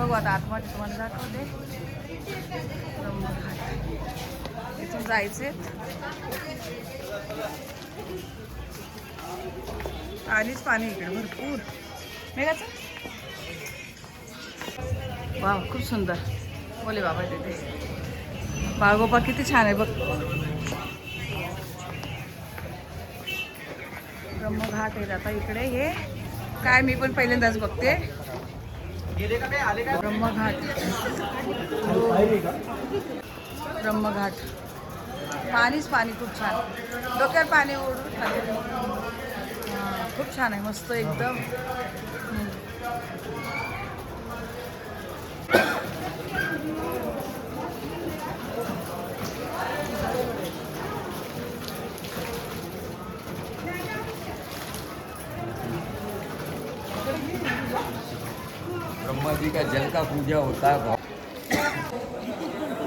बघू आता आतमध्ये तुम्हाला दाखवते. ब्रह्मघाट इथून जायचे. आलीच पाणी इकडे भरपूर. मेघाचं? वा खूप सुंदर. बोले बाबा तिथे. बागोबा किती छान आहे बघ. ब्रह्मघाट आहे आता इकडे हे. काय मी पण पहिल्यांदाच बघते. ब्रह्मघाट. ब्रह्मघाट. पाणीच पाणी खूप छान. डोक्यावर पाणी ओढून खूप छान आहे मस्त एकदम. हम्म. का जल का पूजा होता है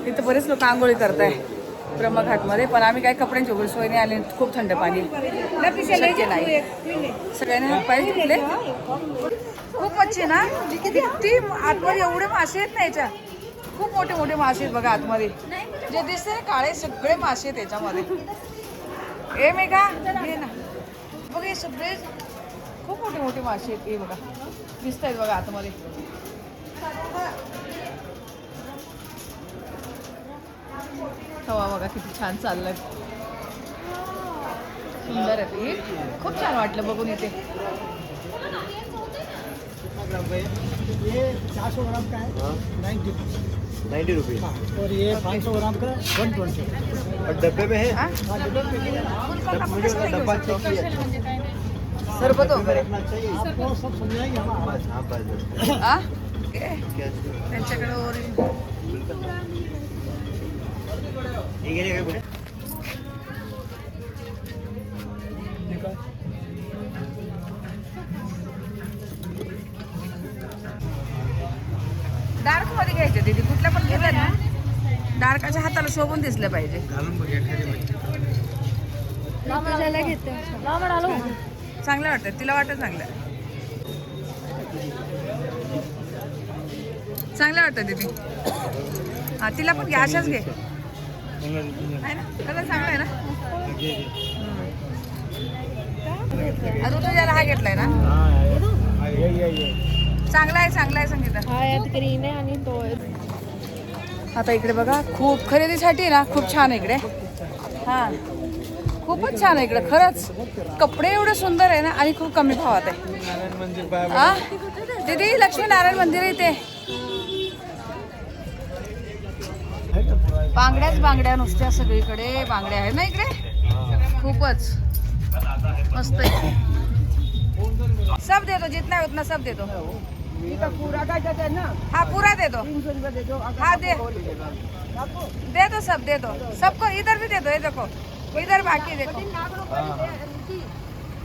इथं बरेच लोक आंघोळी करताय ब्रह्मघाटमध्ये पण आम्ही काय कपड्यांची वगैरे सोय नाही आले खूप थंड पाणी. शक्य नाही. सगळ्यांनी पाहिजे खूप मच्छी ना? किती आतमध्ये एवढे मासे आहेत ना याच्या. खूप मोठे मोठे मासे आहेत बघा आतमध्ये. जे दिसते काळे सगळे मासे आहेत याच्यामध्ये. ए मेघा हे ना. बघ हे सगळे खूप मोठे मोठे मासे आहेत. हे बघा. दिसत आहेत बघा आतमध्ये. हवा बघा किती छान चाललंय. सुंदर आहे ते. खूप छान वाटलं बघून इथे. ये चार सौ ग्राम का है नाइन्टी नाइन्टी रुपीज और ये पाँच सौ ग्राम का? One twenty. और डब्बे में है. हा? मुझे उसका डब्बा चेक किया सरबत. वगैरे आपको सब समझाएंगे हम क्या त्यांच्याकडे डार्कमध्ये घ्यायचे दीदी कुठल्या पण घेतल्या ना डार्काच्या हाताला शोभून दिसलं पाहिजे. चांगलं वाटतं तिला वाटत चांगलं. चांगलं वाटतं दीदी. हा तिला पण घ्या अशाच घे. आहे ना? कलर चांगला आहे ना. अजून तुझ्याला हा घेतलाय ना? चांगला आहे चांगला आहे संगीता. हा यात ग्रीन आहे आणि तो आता इकडे बघा खूप खरेदीसाठी ना खूप छान आहे इकडे. हा. खूपच छान आहे इकडे. खरंच कपडे एवढे सुंदर आहे ना आणि खूप कमी भावात आहे. हा दीदी लक्ष्मीनारायण मंदिर आहे इथे. बांगड्याच बांगड्या नुसत्या सगळीकडे बांगड्या आहेत ना इकडे? खूपच. मस्त आहे. सब दे दो जितना उतना सब दे दो हाँ पूरा दे दो हाँ दे. दे दो सब दे दो सबको इधर भी दे दो ये देखो. इधर बाकी देखो.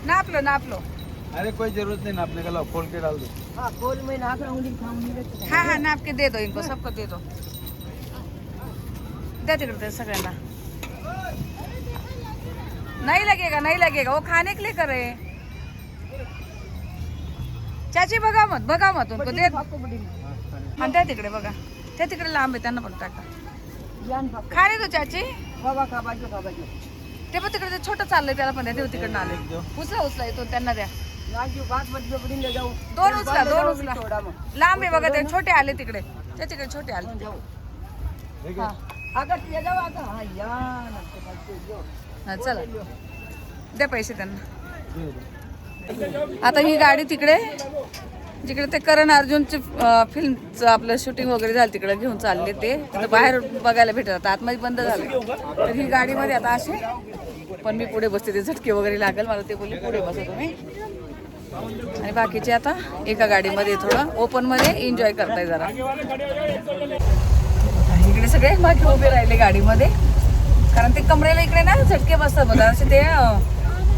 नाप लो नाप लो अरे कोई जरूरत नहीं नापने का लो खोल के डाल दो। हाँ हाँ नाप के दे दो इनको सबको दे दो. दे तिकडे दे सगळ्यांना. नहीं लगेगा नहीं लगेगा. वो खाने के लिए कर रहे हैं. चाची बघा मत बघा मत. उनको दे. हाँ द्या तिकडे बघा. त्या तिकडे लांब आहे त्यांना पण टाका खा रे तो चाची. ते पण तिकडे ते छोटं चाललंय त्याला पण द्या. ते तिकडनं आले. उचला उचला येतो त्यांना द्या. दोन उचला दोन उचला. लांब आहे बघा ते छोटे आले तिकडे. ते तिकडे छोटे आले. हा. हा चला. द्या पैसे त्यांना. आता ही गाडी तिकडे जिकडे ते करण अर्जुनचे फिल्मचं आपलं शूटिंग वगैरे झालं तिकडे घेऊन चालले ते. तिथं बाहेर बघायला भेटत आता आतमध्ये बंद झालं. तर ही गाडीमध्ये आता असे पण मी पुढे बसते ते झटके वगैरे लागेल. मला ते बोलले पुढे बसा तुम्ही. आणि बाकीचे आता एका गाडीमध्ये थोडं ओपनमध्ये एन्जॉय करताय जरा. इकडे सगळे मागे उभे राहिले गाडीमध्ये. कारण ते कमरेला इकडे ना झटके बसतात बघा. असे ते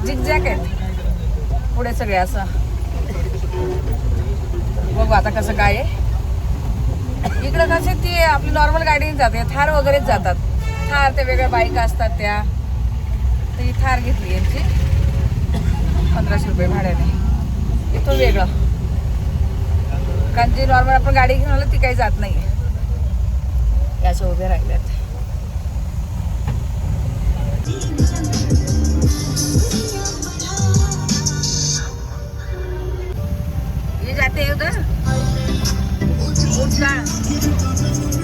झिकझॅक आहेत. पुढे सगळे असं. बघू आता कसं काय आहे. इकडं कसे ती आपली नॉर्मल गाडी जाते. थार वगैरेच जातात. थार ते वेगळ्या बाईक असतात त्या. ती थार घेतली यांची. पंधराशे रुपये भाड्याने. इथून वेगळं. कारण जी नॉर्मल आपण गाडी घेऊन आलो ती काही जात नाही याच्या उभे राहिल्यात ये जाते हैं उधर ऊँटगाळ.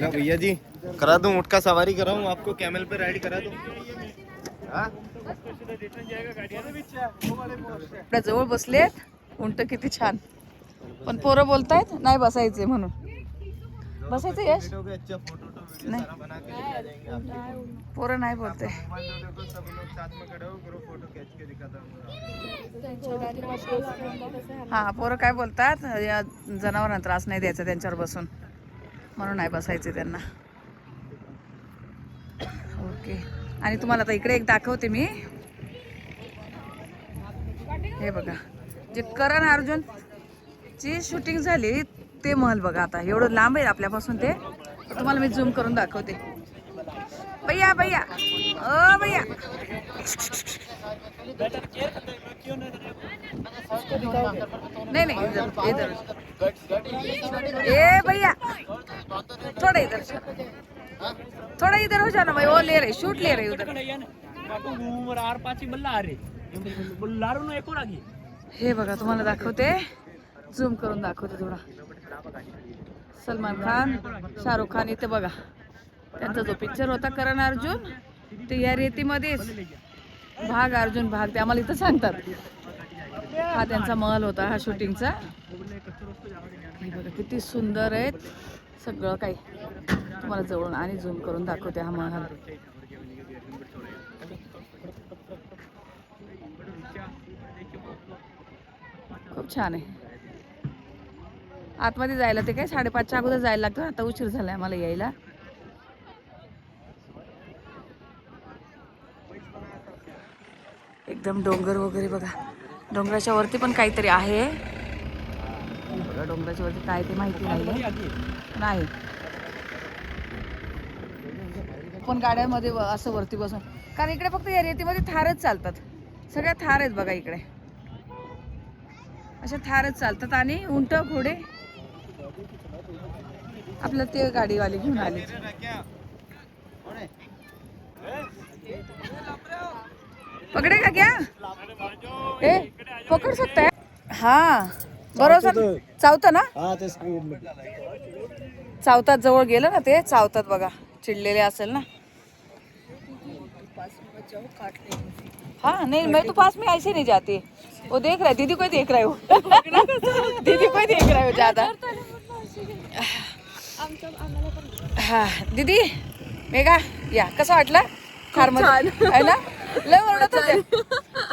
दे भैया जी करा दूं ऊँट का सवारी कराऊं आपको कैमल पे राइड करा दूं। जवळ बसलेत उंट किती छान. पण पोरं बोलतायत नाही बसायचे म्हणून. बसायचं यश? नाही. पोरं नाही बोलते. हा पोरं काय बोलतात? जनावरांना त्रास नाही द्यायचा त्यांच्यावर बसून. म्हणून नाही बसायचे त्यांना. ओके. आणि तुम्हाला आता इकडे एक दाखवते मी. हे बघा. जे करण अर्जुन ची शूटिंग झाली ते महल बघा आता. एवढं लांब आहे आपल्यापासून ते. तुम्हाला मी झूम करून दाखवते. भैया भैया. ओ भैया. नहीं नहीं इधर इधर। ए भैया थोड़ा इधर थोड़ा इधर हो जाना भाई वो ले रहे शूट ले रहे उधर। हे बघा तुम्हाला दाखवते झूम करून दाखवते थोडा. सलमान खान शाहरुख खान इथे बघा. त्यांचा जो पिक्चर होता करण अर्जुन ते या रेतीमध्येच. भाग अर्जुन भाग ते आम्हाला इथं सांगतात. हा त्यांचा महल होता हा शूटिंगचा. हे बघा किती सुंदर आहेत सगळं काही तुम्हाला जवळून आणि झूम करून दाखवते हा महल. खूप छान आहे. आतमध्ये जायला ते काय साडेपाचच्या अगोदर जायला लागतं? आता उशीर झाला आहे आम्हाला यायला. एकदम डोंगर वगैरे बघा. डोंगराच्या वरती पण काहीतरी आहे. बघा डोंगराच्या वरती काय ते माहिती नाही नाही. पण गाड्यामध्ये व- असं वरती बसून. कारण इकडे फक्त या रेतीमध्ये थारच चालतात. सगळ्या थार आहेत बघा इकडे. अशा थारच चालतात आणि उंट घोडे. आपलं ते गाडीवाले घेऊन आले पकडे का क्या? ए पकड सकता है? हा बरोबर चावतं ना? हाँ चावतात जवळ गेलं ना ते? चावतात बघा. चिडलेले असेल ना? हाँ नहीं मैं तो पास में ऐसे नहीं जाती. वो देख रहा है दीदी को ही देख रहा है वो. दीदी को ही देख रहा है वो ज्यादा. हा दीदी मेघा या कसं वाटलं? कारमध्ये आहे ना? लय ओरडत होते.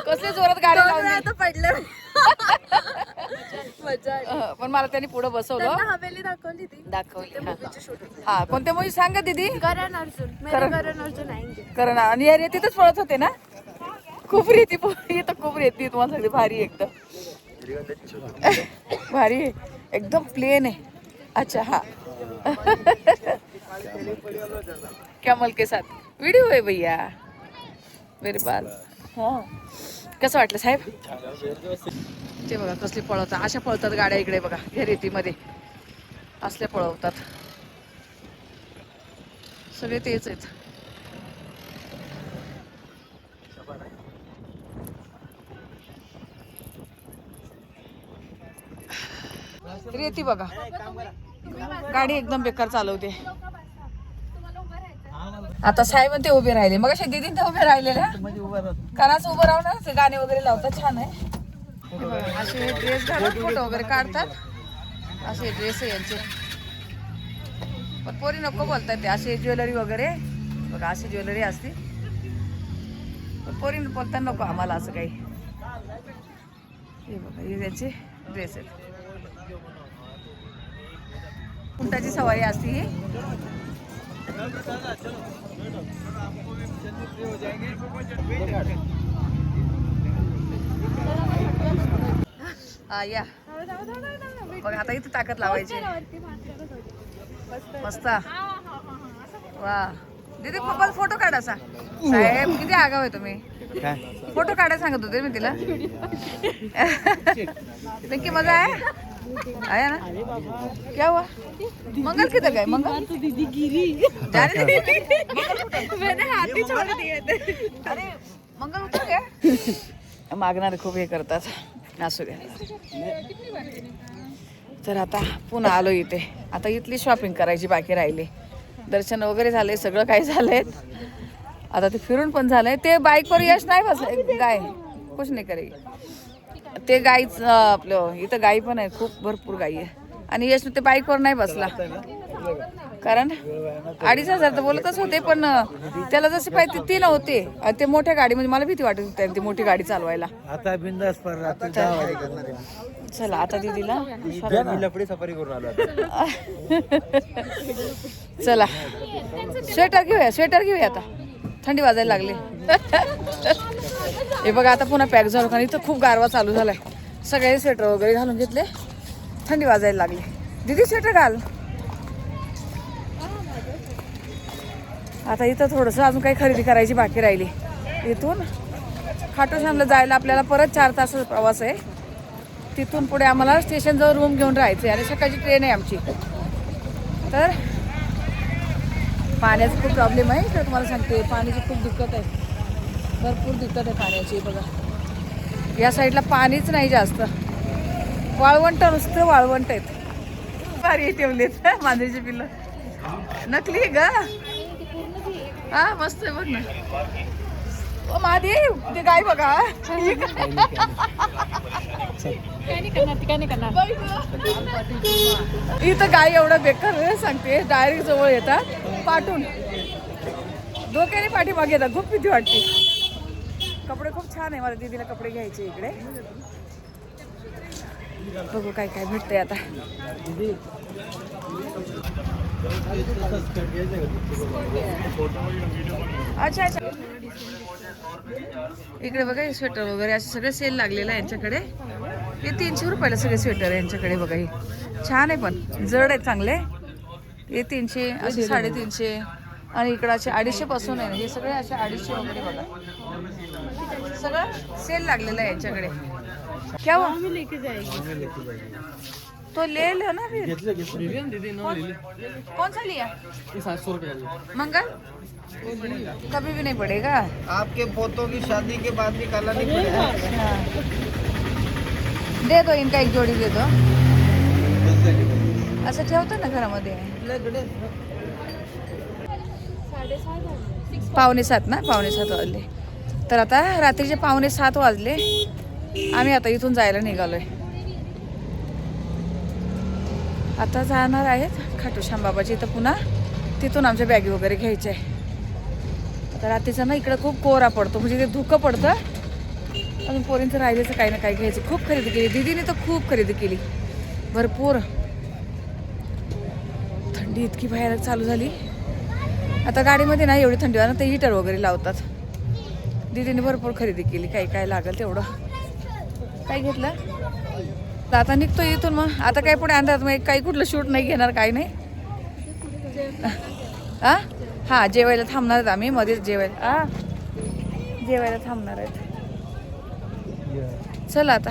कसले जोरात गाडी लावली. पडलं. मजा आली. पण मला त्यांनी पुढे बसवलं. त्यांना हवेली दाखवली ती दाखवली हा. हा कोणत्या मुली? सांगा दीदी. करण अर्जुन. मेरे करण- अर्जुन आएंगे कारण आणि या रेतीतच पळत होते ना? खूप रेती इथं खूप रेती तुम्हाला सगळी. भारी आहे एकदम. भारी आहे. एकदम प्लेन आहे. अच्छा हा. कमल के साथ. व्हिडिओ आहे भैया. व्हेरी बाल हा. कसं वाटलं साहेब? ते बघा कसली पळवतात. अशा पळतात गाड्या इकडे बघा या रेतीमध्ये असल्या पळवतात. सगळे तेच आहेत. रेती बघा. गाडी एकदम बेकार चालवते. आता साहेब ते उभे राहिले. मग अशा दिदी ते उभे राहिलेल्या कानाच उभं राहून ते गाणे वगैरे लावतात. छान आहे. असे हे ड्रेस घालून फोटो वगैरे काढतात. असे ड्रेस आहे यांचे. पण पोरी नको बोलतात ते. असे ज्वेलरी वगैरे. बघा अशी ज्वेलरी असते. पण पोरी बोलताना नको आम्हाला असं काही. हे बघा हे त्याचे ड्रेस आहेत. उंटाची सवारी असते हा. या. बघा आता इथे ताकद लावायची. मस्त. वा. दीदी पप्पा फोटो काढा सा साहेब किती आगाव आहे तुम्ही. फोटो काढायला सांगत होते मी तिला. नक्की मजा आहे? आहे ना? क्या हुआ? मंगल किधर गए? मंगल? दीदी गिरी। मैंने हाथ ही छोड़ दिए थे। अरे मंगल उतर गया? मागणारे खूप हे करतात असू द्या तर आता पुन्हा आलो इथे. आता इथली शॉपिंग करायची बाकी राहिली. दर्शन वगैरे झाले सगळं काही झालंय? आता ते फिरून पण झालंय. ते बाईकवर यश नाही बसलं. गाय कुछ नाही करे ते गाईच आपलं इथं गाई पण आहे खूप भरपूर गाई आहे. आणि यश ते बाईकवर नाही बसला. कारण अडीच हजार तर बोलतच होते पण त्याला जसे पाहिजे ते नव्हते. आणि ते मोठ्या गाडीमध्ये मला भीती वाटत होती ती मोठी गाडी चालवायला. आता बिंदास. चला आता दीदीला सफारी करून आलो. चला. स्वेटर घेऊया स्वेटर घेऊया आता. थंडी वाजायला लागली. हे बघा आता पुन्हा पॅक झालो कारण इथं खूप गारवा चालू झालाय. सगळे स्वेटर वगैरे घालून घेतले. थंडी वाजायला लागली. दीदी स्वेटर घाल. आता इथं थोडंसं अजून काही खरेदी करायची बाकी राहिली. इथून खाटूश्यामला जायला आपल्याला परत चार तासाचा प्रवास आहे. तिथून पुढे आम्हाला स्टेशनजवळ रूम घेऊन राहायचं आहे आणि सकाळची ट्रेन आहे आमची. तर पाण्याचा खूप प्रॉब्लेम आहे. तर तुम्हाला सांगते पाण्याची खूप दिक्कत आहे. भरपूर दिक्कत आहे पाण्याची बघा. या साईडला पाणीच नाही जास्त. वाळवंट नुसतं वाळवंट आहेत. भारी ठेवलेत मांजरीची पिल्लं. नकली ग. हा मस्त आहे बघ ना. ओ महादेव ते गाय बघा. इथं गाय एवढं बेकार सांगते. डायरेक्ट जवळ येतात. पाठून. डोक्याने पाठीमागे येतात. खूप भीती वाटते. कपडे खूप छान आहे. मला दीदीला कपडे घ्यायचे इकडे. बघू काय काय भेटतंय आता. अच्छा अच्छा. इकडे बघा हे स्वेटर वगैरे असे सगळे सेल लागलेलं आहे यांच्याकडे. हे तीनशे रुपयाला सगळे स्वेटर आहे यांच्याकडे बघा हे. छान आहे पण. जड आहेत चांगले. हे तीनशे असे साडेतीनशे. आणि इकडे असे अडीचशे पासून आहे. हे सगळे असे अडीचशे वगैरे बघा. सगळं सेल लागलेलं आहे यांच्याकडे. क्या हुआ? तो ले लो ना फिर कौन सा लिया मंगल? कभी भी नहीं पड़ेगा आपके पोतों की शादी के बाद भी काला नहीं पड़ेगा। दे दो इनका एक जोडी दे दो. असं ठेवतो ना घरामध्ये. पावणे सात ना? पावणे सात वाजले. तर आता रात्रीचे पावणे सात वाजले. आम्ही आता इथून जायला निघालोय. आता जाणार आहेत खाटू बाबाची इथं पुन्हा. तिथून आमच्या बॅगी वगैरे घ्यायच्या आहे आता रात्रीचा ना इकडं खूप कोरा पडतो म्हणजे ते धुकं पडतं. अजून पोरींचं राहिलेचं काही ना काही घ्यायचं. खूप खरेदी केली. दीदीने तर खूप खरेदी केली. भरपूर. थंडी इतकी भयानक चालू झाली. आता गाडीमध्ये ना एवढी थंडी ना ते हीटर वगैरे लावतात. दीदीने भरपूर खरेदी केली. काही काय लागेल तेवढं? काय घेतलं? तर आता निघतो इथून मग. आता काय पुढे अंधारात? मग काही कुठलं शूट नाही घेणार काही नाही. हा हा जेवायला थांबणार आहेत आम्ही. मध्येच जेवायला. हा जेवायला थांबणार आहेत. चल आता.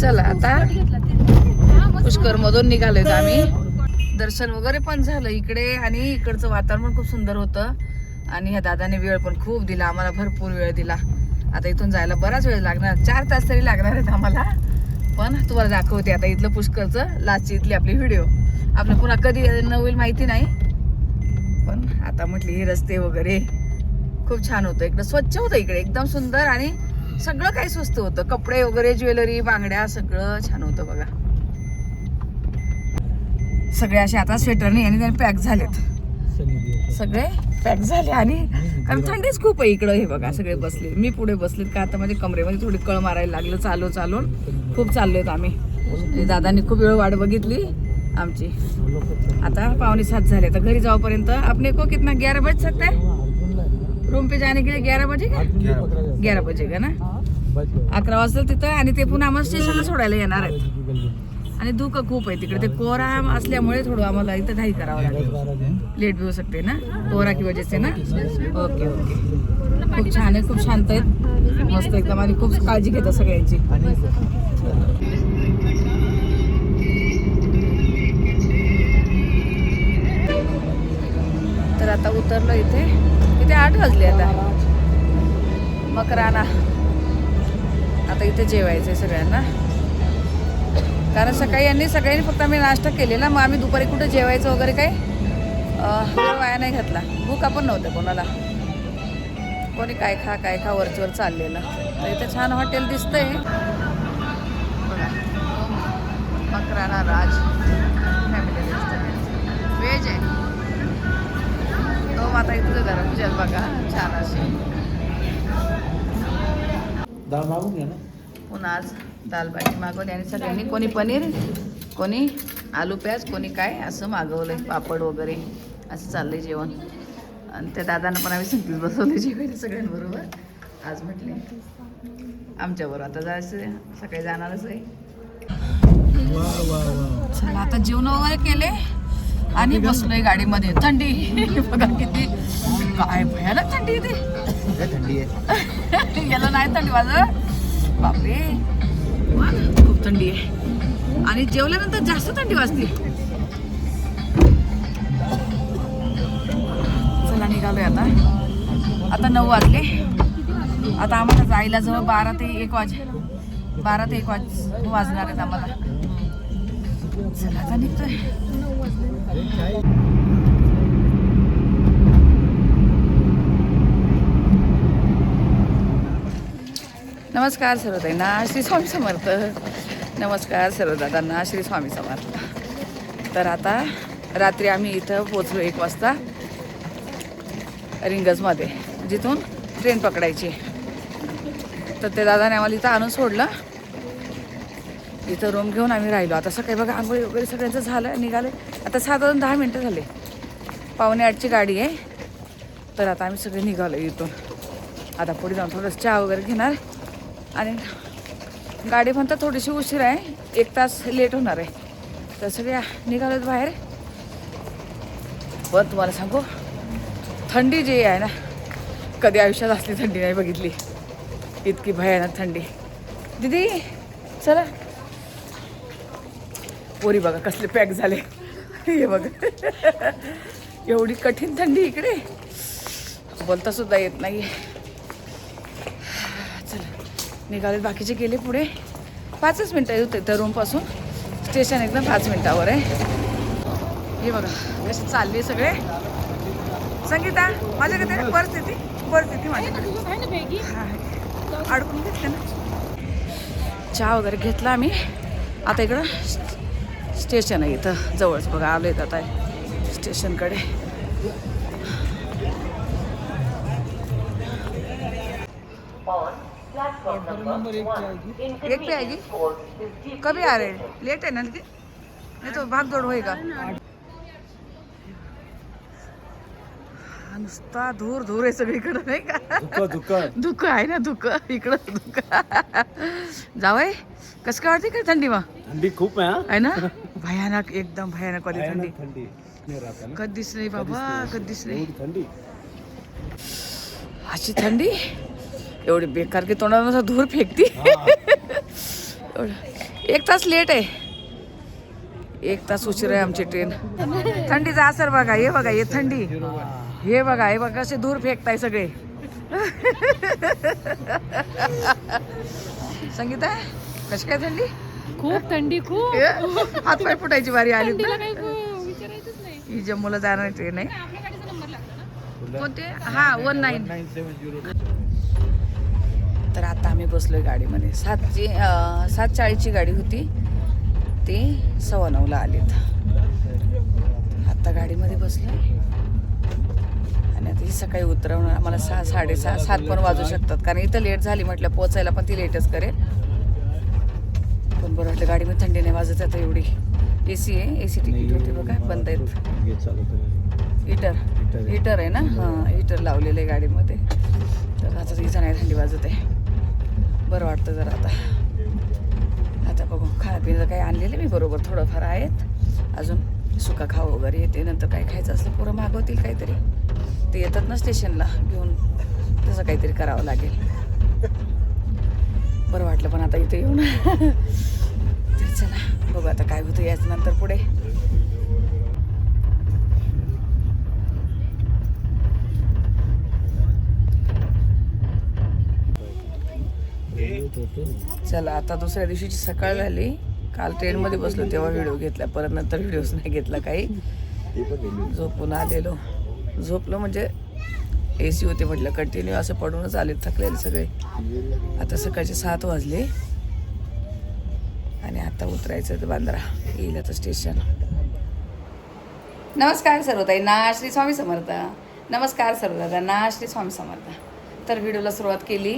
चला आता. पुष्कर मधून निघालोय आम्ही. दर्शन वगैरे पण झालं इकडे आणि इकडचं वातावरण पण खूप सुंदर होतं. आणि ह्या दादाने वेळ पण खूप दिला आम्हाला भरपूर वेळ दिला. आता इथून जायला बराच वेळ लागणार चार तास तरी लागणार आहेत आम्हाला. पण तुम्हाला दाखवते आता इथलं पुष्करचं लास्टची इथली आपली व्हिडिओ आपलं पुन्हा कधी न होईल माहिती नाही. पण आता म्हटली हे रस्ते वगैरे खूप छान होतं. इकडं स्वच्छ होतं इकडे एकदम सुंदर आणि सगळं काही स्वस्त होतं. कपडे वगैरे ज्वेलरी बांगड्या सगळं छान होतं बघा. सगळे असे आता स्वेटरने आणि त्याने पॅक झालेत. सगळे पॅक झाले आणि कारण थंडीच खूप आहे इकडं हे बघा सगळे बसले. मी पुढे बसले का आता माझ्या कमरेमध्ये थोडी कळ मारायला लागलं चालू चालून. खूप चाललोयत आम्ही. म्हणजे दादांनी खूप वेळ वाट बघितली आमची. आता पावणे सात झाले. तर घरी जाऊपर्यंत आपने को कितना ग्यारह बज सकता है रूम पे जाने के लिए ग्यारह बजे का? ग्यारह बजे का ना? अकरा वाजता तिथं आणि ते पुन्हा आम्हाला स्टेशनला सोडायला येणार आहेत. आणि धुकं खूप आहे तिकडे. ते कोरा असल्यामुळे थोडं आम्हाला इथं घाई करावं लागेल. लेट भी होऊ सकते ना? कोरा की वजह से ना? Okay okay. खूप छान आहे खूप शांत आहेत. मस्त एकदम आणि खूप काळजी घेतात सगळ्यांची. तर आता उतरलो इथे. इथे आठ वाजले आता? मकराना. आता इथे जेवायचंय सगळ्यांना. कारण सकाळी यांनी सगळ्यांनी फक्त आम्ही नाश्ता केलेला मग आम्ही दुपारी कुठे जेवायचं वगैरे वेळ वाया नाही घातला. भूक आपण नव्हते कोणाला. कोणी काय खा काय खा वरचीवर चाललेलं. तर इथे छान हॉटेल दिसतंय. Makrana Raj. Family restaurant veg आहे. तो आता इथलं गरम जेल बघा. छान अशी. पुन्हा आज. दाल बाटी मागवली आणि सगळ्यांनी कोणी पनीर कोणी आलू प्याज कोणी काय असं मागवलंय पापड वगैरे असं चाललंय जेवण. आणि त्या दादांना पण आम्ही संगीत बसवलं जेवायला सगळ्यांबरोबर. आज म्हटले आमच्याबरोबर. आता जायचं सकाळी जाणारच आहे. चला आता जेवण वगैरे केले आणि बसलोय गाडीमध्ये. थंडी. बघा किती काय भयानक थंडी ठंडी है गेलं नाही थंडी माझं. बापरे. खूप थंडी आहे. आणि जेवल्यानंतर जास्त थंडी वाजते. चला निघालोय आता. आता नऊ वाजले. आता आम्हाला जायला जवळ बारा ते एक वाज बारा ते एक वाज वाजणार आहेत आम्हाला. चला आता निघतोय. नमस्कार सर्वदांना श्री स्वामी समर्थ. नमस्कार सर्व दादांना श्री स्वामी समर्थ. तर आता रात्री आम्ही इथं पोचलो एक वाजता रिंगजमध्ये जिथून ट्रेन पकडायची. तर ते दादाने आम्हाला इथं आणून सोडलं. इथं रूम घेऊन आम्ही राहिलो. आता सकाळी बघा आंघोळी वगैरे सगळ्यांचं झालं निघाले. आता साधारण दहा मिनटं झाले. पावणे आठची गाडी आहे. तर आता आम्ही सगळे निघालो इथून. आता पुढे जाऊन थोडंसं चहा वगैरे घेणार. आणि गाडी म्हणतात थोडीशी उशीर आहे. एक तास लेट होणार आहे. तर सगळ्या निघालोत बाहेर. पण तुम्हाला सांगू थंडी जी आहे ना कधी आयुष्यात असली थंडी नाही बघितली. इतकी भयानक थंडी. दीदी चला. पोरी बघा कसले पॅक झाले. हे बघा. एवढी कठीण थंडी इकडे. बोलता सुद्धा येत नाही चला निघाले बाकीचे गेले पुढे. पाचच मिनटं होते त्या रूमपासून स्टेशन एकदम पाच मिनटावर आहे. हे बघा कसे चालले सगळे. संगीता माझ्याकडे पर्स येते पर्स येते माझ्याकडे. हा. अडकून घेतले ना. चहा वगैरे घेतला आम्ही. आता इकडं स्ट- स्टेशन आहे इथं. जवळच बघा आलो येत आता. स्टेशनकडे नंबर एक पे आएगी। एक पे आएगी? कभी आ रहे हैं? लेट है ना लेकिन नहीं तो भाग दौड़ होएगा। नुसता धूर धूर आहे सगळीकडं नाही का। दुःख धुकं आहे ना धुकं इकडं धुकं जावय कसं काय वाटते का थंडी मग थंडी खूप आहे हा? आहे ना? भयानक एकदम भयानक वाली थंडी थंडी कधीच नाही बाबा कधीच नाही। थंडी अशी थंडी एवढी बेकार की तोंडावर असं धूर फेकती. एक तास लेट आहे. एक तास उशीर आहे आमची ट्रेन थंडीचा असर बघा हे बघा हे थंडी. हे बघा हे बघा कसे धूर फेकताय सगळे. संगीता कशी काय थंडी? खूप थंडी खूप. हे, हातपाय फुटायची बारी आली. ही जम्मूला जाणारी ट्रेन आहे. आपल्या गाडीचा नंबर लागतो ना? कोणते? हा one nine nine seven zero तर आता आम्ही बसलोय गाडीमध्ये. सातची सात चाळीसची गाडी होती. ती सव्वा नऊला आलीत. आता गाडीमध्ये बसलोय. आणि आता ही सकाळी उतरवणार. आम्हाला सहा साडेसहा सात पण वाजू शकतात. कारण इथं लेट झाली म्हटलं पोचायला पण ती लेटच करेल. पण बरं वाटलं गाडीमध्ये थंडी नाही वाजत आता एवढी. ए सी आहे ए सी तिकीट होते बघा बंद आहेत. हिटर. हिटर आहे. ना? हां हिटर लावलेलं आहे गाडीमध्ये. तर आता तिचं नाही थंडी वाजत आहे. बरं वाटतं जरा आता. आता बघू खाण्यापिण्याचं काही आणलेलं मी बरोबर थोडंफार आहेत. अजून सुका खाऊ वगैरे येते नंतर काय खायचं असलं पोरं मागवतील काहीतरी. ते येतात ना स्टेशनला घेऊन तसं काहीतरी करावं लागेल. बरं वाटलं पण आता इथे येऊन. तरी चला बघू आता काय होतं याच नंतर पुढे. चला आता दुसऱ्या दिवशीची सकाळ झाली. काल ट्रेनमध्ये बसलो तेव्हा व्हिडिओ घेतला परत नंतर व्हिडिओज नाही घेतला काही. झोपून आलेलो. झोपलो म्हणजे ए सी होते म्हटलं कंटिन्यू असं पडूनच आले थकलेले सगळे. आता सकाळचे सात वाजले. आणि आता उतरायचं बांद्रा येईल आता स्टेशन नमस्कार सर्वताईंना श्री स्वामी समर्थ. नमस्कार सर्वदादांना श्री स्वामी समर्थ. तर व्हिडिओला सुरुवात केली.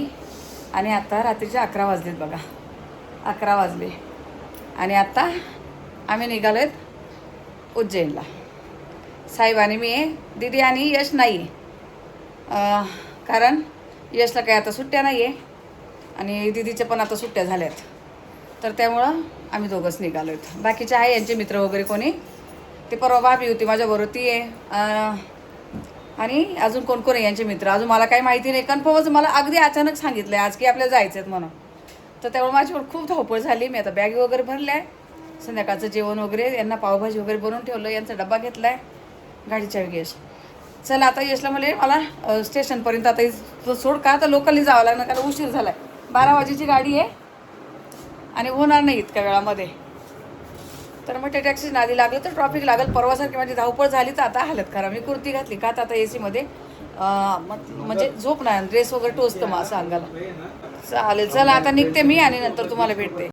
आणि आता रात्रीचे अकरा वाजलेत बघा. अकरा वाजले. आणि आता आम्ही निघालोत उज्जैनला. साहेब आणि मी आहे दीदी आणि यश नाही. आहे कारण यशला काय आता सुट्ट्या नाही आहे आणि दीदीच्या पण आता सुट्ट्या झाल्यात. तर त्यामुळं आम्ही दोघंच निघालो आहेत बाकीचे आहे यांचे मित्र वगैरे कोणी? ते परवा भाभी होती माझ्याबरोबर ती आहे. आणि अजून कोण कोण आहे यांचे मित्र? अजून मला काही माहिती नाही. कन्फर्मच मला अगदी अचानक सांगितलं आहे आज की आपल्याला जायचं आहेत म्हणून. तर त्यामुळे माझी खूप धावपळ झाली. मी आता बॅग वगैरे भरल्या. आहे संध्याकाळचं जेवण वगैरे यांना पावभाजी वगैरे बनवून ठेवलं यांचा डबा घेतला आहे गाडीच्या यश चला आता यशला म्हणजे मला स्टेशनपर्यंत आता तो सोड का? आता लोकलनी जावं लागणार कारण उशीर झाला आहे बारा वाजेची गाडी आहे आणि होणार नाही इतक्या वेळामध्ये. तर मग त्या टॅक्सी नादी लागलं तर ट्रॉफिक लागेल. परवासारखी माझी धावपळ झाली तर आता हालत खरं. मी कुर्ती घातली. का तर आता ए सीमध्ये म्हणजे झोप नाही ड्रेस वगैरे टोचतं मग असं अंगाला. चालेल चला आता निघते मी आणि नंतर तुम्हाला भेटते.